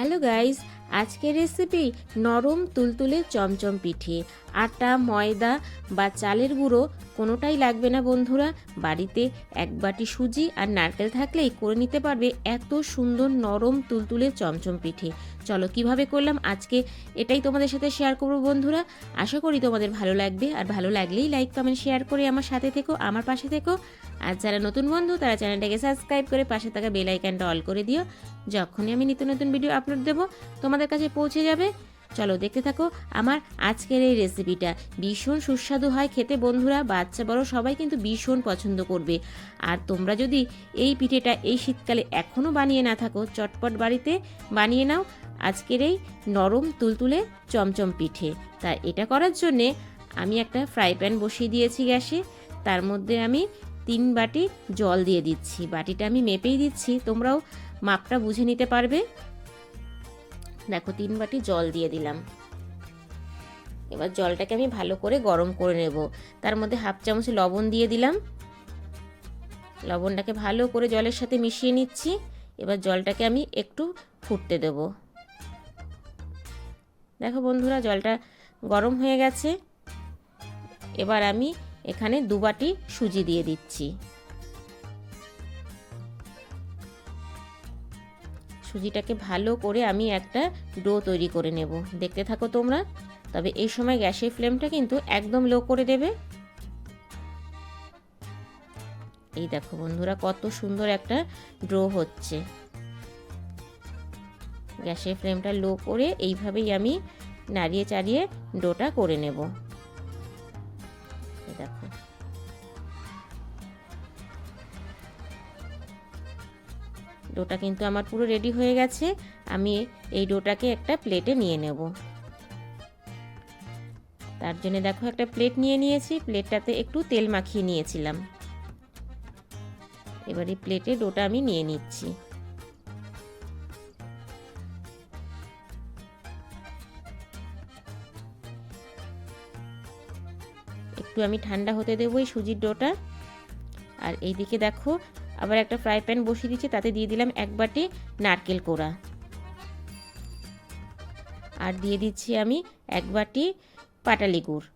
Hello guys আজকের recipe নরম তুলতুলে চমচম পিঠে। আটা, ময়দা বা চালের গুঁড়ো কোনোটাই লাগবে না বন্ধুরা। বাড়িতে এক বাটি সুজি আর নারকেল থাকলেই করে নিতে পারবে এত সুন্দর নরম তুলতুলে চমচম পিঠে। চলো কীভাবে করলাম আজকে এটাই তোমাদের সাথে শেয়ার করব বন্ধুরা। আশা করি তোমাদের ভালো লাগবে আর ভালো লাগলেই লাইক কমেন্ট শেয়ার করে আমার সাথে থেকো, আমার পাশে থেকো। আর যারা নতুন বন্ধু তারা চ্যানেলটাকে সাবস্ক্রাইব করে পাশে থাকা বেল আইকনটা অল করে দিও। যখনই আমি নিত্য নতুন ভিডিও আপলোড দেবো, তোমাদের কাছে পৌঁছে যাবে। চলো দেখতে থাকো আমার আজকের এই রেসিপিটা ভীষণ সুস্বাদু হয় খেতে বন্ধুরা, বাচ্চা বড় সবাই কিন্তু ভীষণ পছন্দ করবে। আর তোমরা যদি এই পিঠেটা এই শীতকালে এখনও বানিয়ে না থাকো, চটপট বাড়িতে বানিয়ে নাও আজকের এই নরম তুলতুলে চমচম পিঠে। তা এটা করার জন্যে আমি একটা ফ্রাই প্যান বসিয়ে দিয়েছি গ্যাসে, তার মধ্যে আমি তিন বাটি জল দিয়ে দিচ্ছি। বাটিটা আমি মেপেই দিচ্ছি, তোমরাও মাপটা বুঝে নিতে পারবে। দেখো, তিন বাটি জল দিয়ে দিলাম। এবার জলটাকে আমি ভালো করে গরম করে নেব। তার মধ্যে হাফ চামচ লবণ দিয়ে দিলাম। লবণটাকে ভালো করে জলের সাথে মিশিয়ে নিচ্ছি। এবার জলটাকে আমি একটু ফুটতে দেব। দেখো বন্ধুরা, জলটা গরম হয়ে গেছে। এবার আমি এখানে দু বাটি সুজি দিয়ে দিচ্ছি। সুজিটাকে ভালো করে আমি একটা ডো তৈরি করে নেব। দেখতে থাকো তোমরা। তবে এই সময় গ্যাসের ফ্লেমটা কিন্তু একদম লো করে দেবে। এই দেখো বন্ধুরা, কত সুন্দর একটা ড্রো হচ্ছে। গ্যাসের ফ্লেমটা লো করে এইভাবেই আমি নাড়িয়ে চাড়িয়ে ডোটা করে নেব। দেখো। ডোটা কিন্তু আমার পুরো রেডি হয়ে গেছে। আমি এই ডোটাকে একটা প্লেটে নিয়ে নেব। তার জন্য দেখো একটা প্লেট নিয়ে নিয়েছি। প্লেটটাতে একটু তেল মাখিয়ে নিয়েছিলাম। এবার এই প্লেটে ডোটা আমি নিয়ে নিচ্ছি। একটু আমি ঠান্ডা হতে দেবো এই সুজির ডোটা। আর এইদিকে দেখো আবার একটা ফ্রাই প্যান বসিয়ে দিচ্ছি, তাতে দিয়ে দিলাম এক বাটি নারকেল কোড়া। আর দিয়ে দিচ্ছি আমি এক বাটি পাটালি গুড়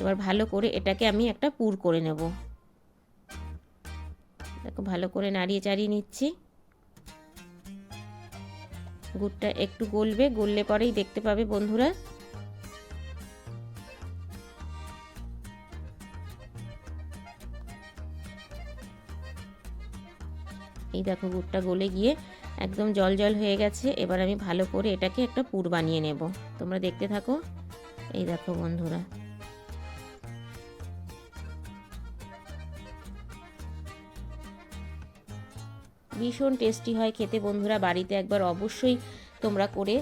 এবার ভালো করে এটাকে আমি একটা পুর করে নেব। দেখো, ভালো করে নাড়িয়ে চাড়িয়ে নিচ্ছি। গুড়টা একটু গলবে, গললে পরেই দেখতে পাবে বন্ধুরা। এই দেখো গুড়টা গলে গিয়ে একদম জল জল হয়ে গেছে। এবার আমি ভালো করে এটাকে একটা পুর বানিয়ে নেব। তোমরা দেখতে থাকো। এই দেখো বন্ধুরা। ভীষণ টেস্টি হয় খেতে বন্ধুরা। বাড়িতে একবার অবশ্যই তোমরা করে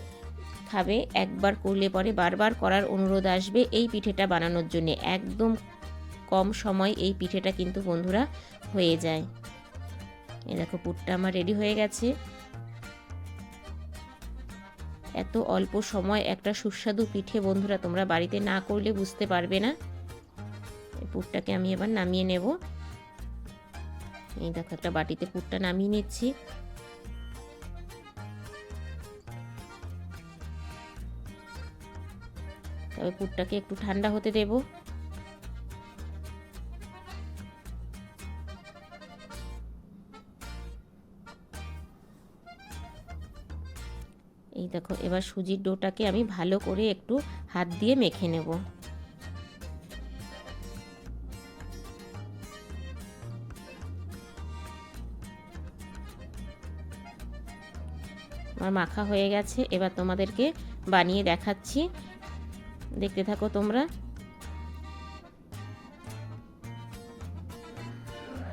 খাবে। একবার করলে পরে বারবার করার অনুরোধ আসবে এই পিঠেটা বানানোর জন্য। একদম কম সময় এই পিঠেটা কিন্তু বন্ধুরা হয়ে যায়। এই দেখো, পুরটা আমার রেডি হয়ে গেছে। এত অল্প সময় একটা সুস্বাদু পিঠে বন্ধুরা তোমরা বাড়িতে না করলে বুঝতে পারবে না। পুরটাকে আমি এবার নামিয়ে নেব। এই দেখো, একটা বাটিতে পুরটা নামিয়ে নিচ্ছি। তবে পুরটাকে একটু ঠান্ডা হতে দেবো। এই দেখো, এবার সুজির ডোটাকে আমি ভালো করে একটু হাত দিয়ে মেখে নেব। আমার মাখা হয়ে গেছে, এবার তোমাদেরকে বানিয়ে দেখাচ্ছি। দেখতে থাকো তোমরা।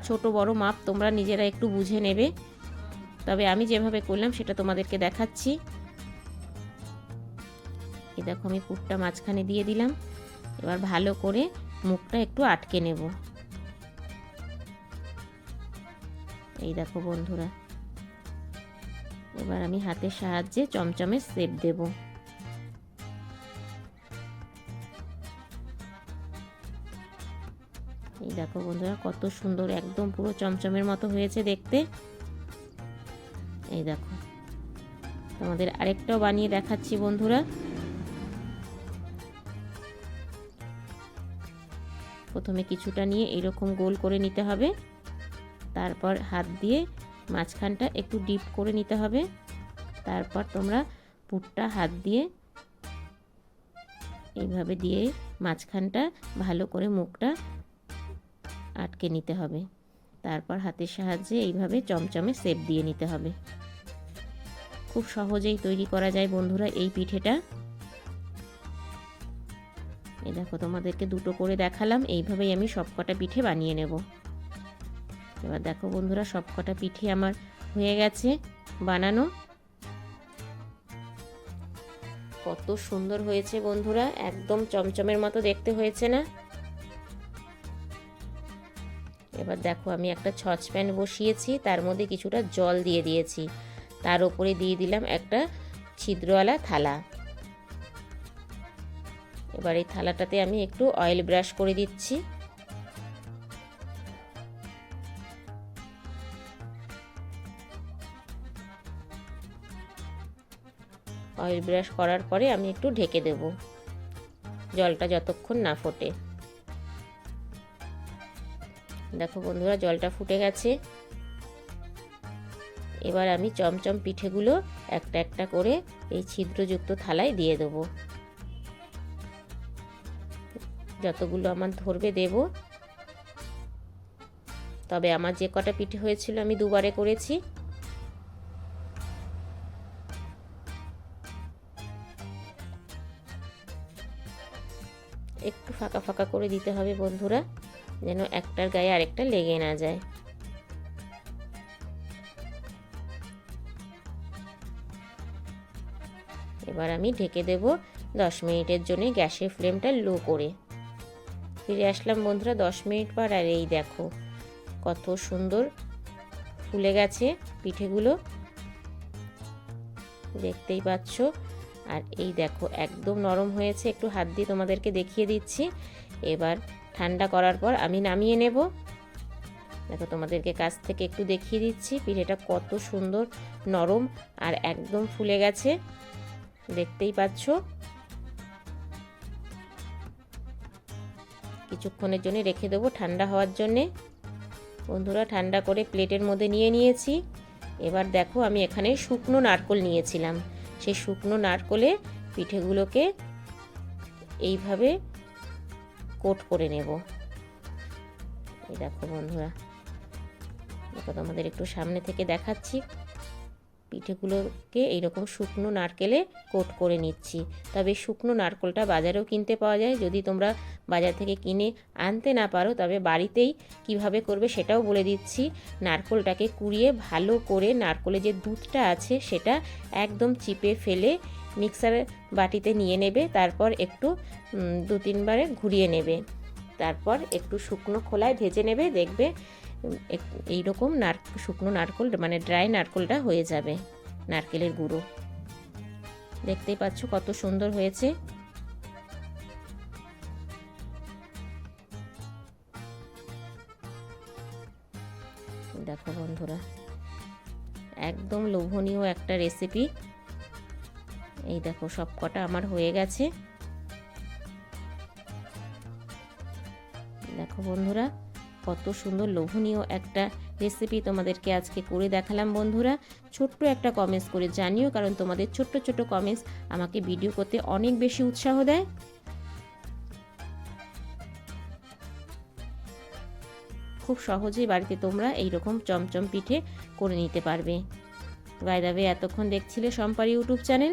ছোট বড় মাপ তোমরা নিজেরা একটু বুঝে নেবে। তবে আমি যেভাবে করলাম সেটা তোমাদেরকে দেখাচ্ছি। এই দেখো আমি পুরটা মাঝখানে দিয়ে দিলাম। এবার ভালো করে মুখটা একটু আটকে নেব। এই দেখো বন্ধুরা। এবার আমি হাতের সাহায্যে চমচমে সেপ দেব। এই দেখো বন্ধুরা, কত সুন্দর একদম পুরো চমচমের মতো হয়েছে দেখতে। এই দেখো। তোমাদের আরেকটাও বানিয়ে দেখাচ্ছি বন্ধুরা। প্রথমে কিছুটা নিয়ে এরকম গোল করে নিতে হবে। তারপর হাত দিয়ে মাঝখানটা একটু ডিপ করে নিতে হবে। তারপর তোমরা পুরটা হাত দিয়ে এইভাবে দিয়ে মাঝখানটা ভালো করে মুখটা আটকে নিতে হবে। তারপর হাতের সাহায্যে এইভাবে চমচমে সেপ দিয়ে নিতে হবে। খুব সহজেই তৈরি করা যায় বন্ধুরা এই পিঠেটা। এই দেখো, তোমাদেরকে দুটো করে দেখালাম। এইভাবেই আমি সবকটা পিঠে বানিয়ে নেব। এবার দেখো বন্ধুরা, সবকটা পিঠে আমার হয়ে গেছে বানানো। কত সুন্দর হয়েছে বন্ধুরা, একদম চমচমের মতো দেখতে হয়েছে না? এবার দেখো, আমি একটা ছচপ্যান বসিয়েছি, তার মধ্যে কিছুটা জল দিয়ে দিয়েছি। তার উপরে দিয়ে দিলাম একটা ছিদ্রওয়ালা থালা। এবার এই থালাটাতে আমি একটু অয়েল ব্রাশ করে দিচ্ছি। অয়েল ব্রাশ করার পরে আমি একটু ঢেকে দেব। জলটা যতক্ষণ না ফোটে। দেখো বন্ধুরা, জলটা ফুটে গেছে। এবার আমি চমচম পিঠেগুলো একটা একটা করে এই ছিদ্রযুক্ত থালায় দিয়ে দেব। যতগুলো আমার ধরবে দেব। তবে আমার যে কটা পিঠে হয়েছিল আমি দুবারে করেছি। একটু ফাঁকা ফাঁকা করে দিতে হবে বন্ধুরা, যেন একটার গায়ে আরেকটা লেগে না যায়। এবার আমি ঢেকে দেব দশ মিনিটের জন্য গ্যাসের ফ্লেমটা লো করে। ফিরে আসলাম বন্ধুরা, দশ মিনিট পর। আর এই দেখো কত সুন্দর ফুলে গেছে পিঠেগুলো। দেখতেই পাচ্ছ। আর এই দেখো একদম নরম হয়েছে। একটু হাত দিয়ে তোমাদেরকে দেখিয়ে দিচ্ছি। এবার ঠান্ডা করার পর আমি নামিয়ে নেব। দেখো তোমাদেরকে কাছ থেকে একটু দেখিয়ে দিচ্ছি। পিঠেটা কত সুন্দর নরম আর একদম ফুলে গেছে। দেখতেই পাচ্ছ। কিছুক্ষণের জন্য রেখে দেবো ঠান্ডা হওয়ার জন্যে। বন্ধুরা, ঠান্ডা করে প্লেটের মধ্যে নিয়ে নিয়েছি। এবার দেখো আমি এখানে শুকনো নারকোল নিয়েছিলাম। সেই শুকনো নারকোলে পিঠেগুলোকে এইভাবে কোট করে নেব। এই দেখো বন্ধুরা, দেখো তোমাদের একটু সামনে থেকে দেখাচ্ছি। পিঠেগুলোকে এইরকম শুকনো নারকেলে কোট করে নিচ্ছি। তবে শুকনো নারকেলটা বাজারেও কিনতে পাওয়া যায়। যদি তোমরা বাজার থেকে কিনে আনতে না পারো, তবে বাড়িতেই কীভাবে করবে সেটাও বলে দিচ্ছি। নারকোলটাকে কুড়িয়ে ভালো করে নারকোলে যে দুধটা আছে, সেটা একদম চিপে ফেলে মিক্সারের বাটিতে নিয়ে নেবে। তারপর একটু দু তিনবারে ঘুরিয়ে নেবে। তারপর একটু শুকনো খোলায় ভেজে নেবে। দেখবে এইরকম নার, শুকনো নারকোল মানে ড্রাই নারকোলটা হয়ে যাবে নারকেলের গুঁড়ো। দেখতেই পাচ্ছ কত সুন্দর হয়েছে। দেখো বন্ধুরা, একদম লোভনীয় একটা রেসিপি। এই দেখো, সব কটা আমার হয়ে গেছে। দেখো বন্ধুরা কত সুন্দর লোভনীয় একটা রেসিপি তোমাদেরকে আজকে করে দেখালাম বন্ধুরা। ছোট্ট একটা কমেন্টস করে জানিও, কারণ তোমাদের ছোট্ট ছোট্ট কমেন্টস আমাকে ভিডিও করতে অনেক বেশি উৎসাহ দেয়। খুব সহজেই বাড়িতে তোমরা এই রকম চমচম পিঠে করে নিতে পারবে। বাইদাবে এতক্ষণ দেখছিলে সম্পার ইউটিউব চ্যানেল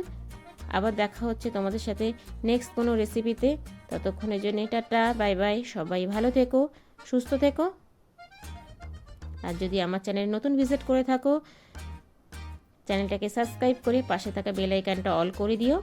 আবার দেখা হচ্ছে তোমাদের সাথে নেক্সট কোনো রেসিপিতে ততক্ষণের জন্য টাটা বাই বাই সবাই ভালো থেকো। সুস্থ থেকো। আর যদি আমার চ্যানেল নতুন ভিজিট করে থাকো, চ্যানেলটাকে সাবস্ক্রাইব করে পাশে থাকা বেল আইকনটা অল করে দিও।